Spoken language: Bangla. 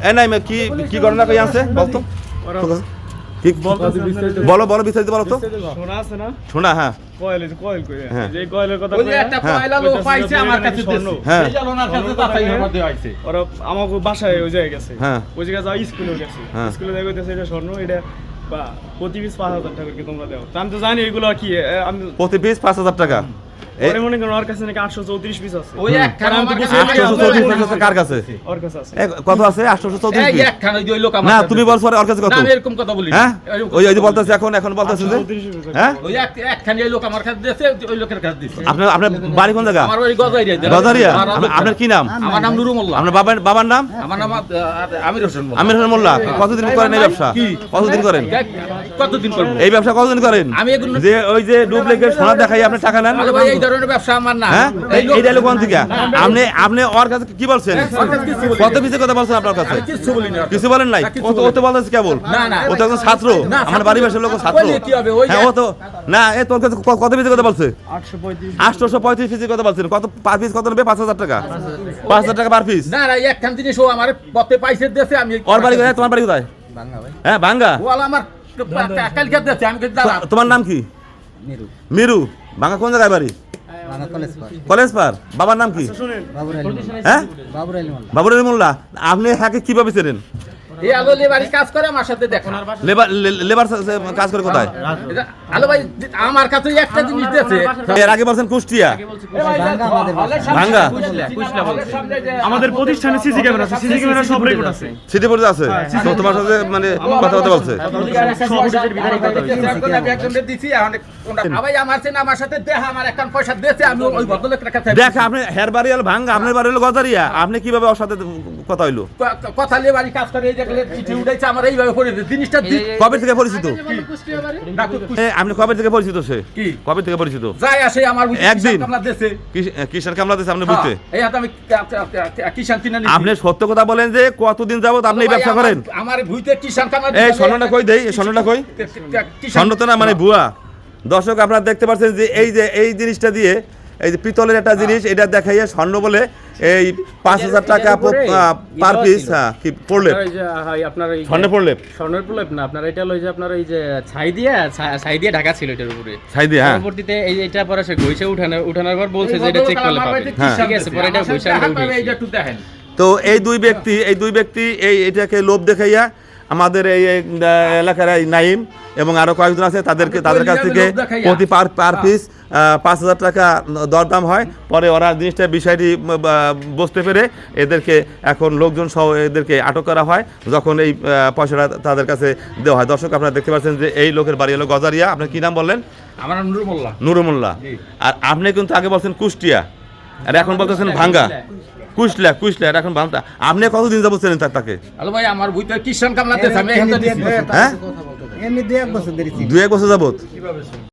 এ নাই কি কি ঘটনা কই আছে বলতো কি বলো বলো বিস্তারিত বলো তো শোনা আছে না শোনা হ্যাঁ কয়েল কয়েল কই হ্যাঁ। যে কয়েলের কথা ওই একটা হ্যাঁ। পাইছে আমার কাছে। হ্যাঁ। সেই কাছে। ওরা আমাকে বাসায় ওই জায়গায় গেছে হ্যাঁ। ওই জায়গায় যাওয়া স্কুলে গেছে হ্যাঁ। স্কুলে দেখা গেছে এটা স্বর্ণ এটা বা প্রতি পিস পাঁচ হাজার টাকা কি তোমরা দেও আমি তো জানি এগুলো কি এ, আমি প্রতি পিস পাঁচ হাজার টাকা এই পরে মনে করেন ওর কাছে নাকি আটশো চৌত্রিশ পিস আছে। ওই একখান আমি তো আমার বুঝতে কাছে পারি আটশোশো চৌত্রিশ পিস আছে। কার কাছে ওর কাছে আছে। এ, কত আছে? আটশোশো চৌত্রিশ এই পিস একখান ওই যে ওই লোক আমার না তুমি বলছো ওর কাছে কত? এরকম কথা বলি। হ্যাঁ? ওই ওই যে বলতেছে এখন এখন বলতেছে যে? চৌত্রিশ পিস আছে। হ্যাঁ? ওই এক- একখান এই লোক আমার কাছে দিয়েছে, ওই লোকের কাছে দিছে। আপনার আপনার বাড়ি কোন জায়গা? গজারিয়া আপনার কি নাম? আমার নাম নুরু মোল্লা। আপনার বাবার বাবার নাম? আমার নাম আমির হোসেন মোল্লা। আমির হোসেন মোল্লা। কতদিন করেন এই ব্যবসা? কতদিন করেন? কতদিন এই ব্যবসা কতদিন করেন? আমি যে ওই যে ডুপ্লিকেট সোনা দেখাই আপনি টাকা নেন। ধরনের ব্যবসা আমার না। হ্যাঁ? এই ডায়লগ কোন থেকে আপনি আপনি ওর কাছে কি বলছেন? কত। পিসের কথা বলছেন আপনার কাছে। কিছু বলেন নাই? ও তো ও তো বলতেছে কেবল। না, না। ও তো একজন ছাত্র। আমার বাড়ি বাসার লোক ছাত্র হ্যাঁ ও তো না এ তোর কাছে কত পিসের কথা বলছে? আটশো পঁয়ত্রিশ। আটশোশো পঁয়ত্রিশ পিসের কথা বলছেন। কত পার পিস কত নেবে? পাঁচ হাজার টাকা। পাঁচ হাজার টাকা পার পিস। না না একখান জিনিস ও আমার পথে পাইছে দিয়েছে আমি ওর বাড়ি কোথায়? তোমার বাড়ি কোথায়? হ্যাঁ ভাঙ্গা ও আমার তোমার নাম কি? মিরু। ভাঙ্গা কোন জায়গায় বাড়ি? কলেজ পার। বাবার নাম কি? হ্যাঁ? বাবুর আলী মোল্লা। আপনি হ্যাঁ কীভাবে চেনেন এই আলো লেবারি কাজ করে আমার সাথে দেখা। লেবার লেবার সা- সা- কাজ করে কোথায়? আলো ভাই আমার কাছে একটা জিনিস দিয়েছে। এর আগে বলছেন কুষ্টিয়া। ভাঙ্গা আমাদের প্রতিষ্ঠানে সিসি ক্যামেরা আছে সিসি ক্যামেরা সব রেকর্ড আছে। সিটি পর্যন্ত আছে? তো তোমার সাথে মানে কথাবার্তা বলছে? আমি একজনকে দিছি, এখন ওনা- আবার আমার চেনা আমার সাথে দেখা পয়সা দিয়েছে আমি ওই ভদ্রলোকের কাছে দেখ আপনি হের বাড়ি ভাঙ্গা আপনার বাড়ি হলো গজারিয়া। আপনি কীভাবে ওর সাথে কথা হইল? কথা লেবারি কাজ করে এই দেখলে চিঠি উঠাইছে আমার এইভাবে পড়ে জিনিসটা কবে থেকে পরিচিত? না, কু- কু- এ, আপনি কবে থেকে পরিচিত সে? কি? কবে থেকে পরিচিত? যাই আসে আমার একদিন। কিষাণ কামলা দিয়েছে। কিস- কিষান কামলা দিয়েছে আপনি বুঝতে? এই আমি কা- কা- কা- কিষাণ কিনে নিয়েছি। আপনি সত্য কথা বলেন যে কতদিন যাবত আপনি এই ব্যবসা করেন? আমার ভুইতে কিষাণ কামলা এই স্বর্ণটা কই দেই? স্বর্ণটা কই? স্বর্ণ তো না মানে ভুয়া দর্শক আপনারা দেখতে পাচ্ছেন যে এই যে এই জিনিসটা দিয়ে এই যে পিতলের একটা জিনিস এটা দেখাইয়া স্বর্ণ বলে এই পাঁচ হাজার টাকা পার পিস কি পড়লে আপনার এই যে, হাই, আপনার স্বর্ণে পড়লে স্বর্ণের প্রলেপ না আপনার এটা হলো যে আপনার এই যে ছাই দিয়ে ছাই দিয়ে ঢাকা ছিল এটার উপরে ছাই দিয়ে হ্যাঁ পরবর্তীতে এই যে এটা পরে সে ঘইছে উঠানোর উঠানোর পর বলছে যে এটা চেক করলে পাবে হ্যাঁ। ঠিক আছে, পরে এটা। পয়সা আমরা এইটা একটু দেখেন। তো এই দুই ব্যক্তি এই দুই ব্যক্তি এই এটাকে লোভ দেখাইয়া আমাদের এই এলাকার এই নাইম এবং আরও কয়েকজন আছে তাদেরকে তাদের কাছ থেকে প্রতি পার পার হ্যাঁ। পিস পাঁচ হাজার টাকা দরদাম হয়। পরে ওরা জিনিসটা বিষয়টি উম, বা, বুঝতে পেরে এদেরকে এখন লোকজন সহ এদেরকে আটক করা হয়। যখন এই পয়সাটা তাদের কাছে দেওয়া হয়। দর্শক আপনারা দেখতে পাচ্ছেন যে এই লোকের বাড়ি হলো গজারিয়া। আপনার কী নাম বললেন? আমার নাম নুরুল মোল্লা। নুরুমুল্লাহ আর আপনি কিন্তু আগে বলছেন কুষ্টিয়া। আর এখন বলতেছেন ভাঙ্গা। কুষ্টিয়া কুষ্টিয়া আর এখন ভাঙ্গা। আপনি কতদিন যাব চেনেন তার তাকে? আলো ভাই আমার ভুইতে কিষাণ কামলা আমি এখান থেকে হ্যাঁ? এমনি দু এক বছর ধরে দু এক বছর যাবত